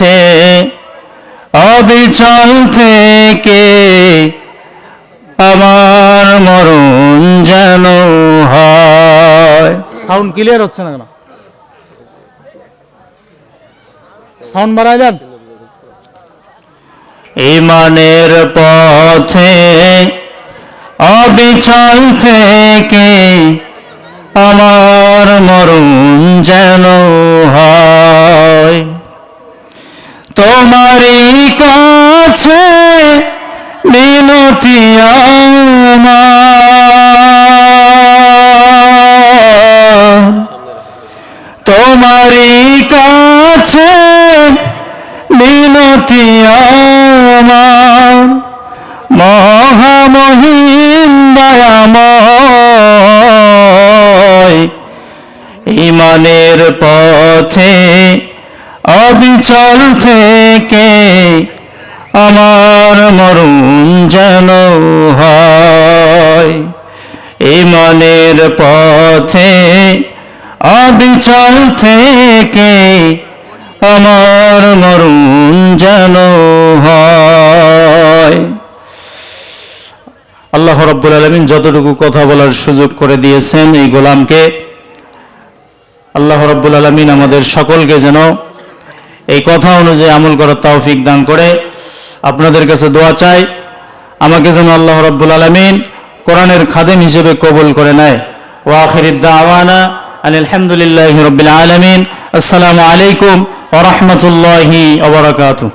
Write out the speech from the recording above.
পথে অবিচল থেকে আমার মরণ যেন হয়। সাউন্ড ক্লিয়ার হচ্ছে না কেন? সাউন্ড বাড়ায় যান ইমানের পথে অবিচল থেকে আমার মরণ যেন হয়। তোমারই কাছে মিনতি তোমারই কাছে মিনতি মহামহিম দয়াময় ইমানের পথে অবিচল থেকে আমার মরণ যেন হয়। ইমানের পথে অবিচল থেকে আমার মরণ যেন হয়। আল্লাহ রব্বুল আলমিন যতটুকু কথা বলার সুযোগ করে দিয়েছেন এই গোলামকে, আল্লাহ রব্বুল আলমিন আমাদের সকলকে যেন এই কথা অনুযায়ী আমল করার তৌফিক দান করে আপনাদের কাছে দোয়া চাই। আমাকে যেন আল্লাহ রব্বুল আলমিন কোরআনের খাদেম হিসেবে কবুল করে নেয়। ওয়া আখিরিদ্দা আওয়ানা আলহামদুলিল্লাহ রবিল আলমিন। আসসালামু আলাইকুম ওরহমতুল্লাহি ওবরাকাতুহ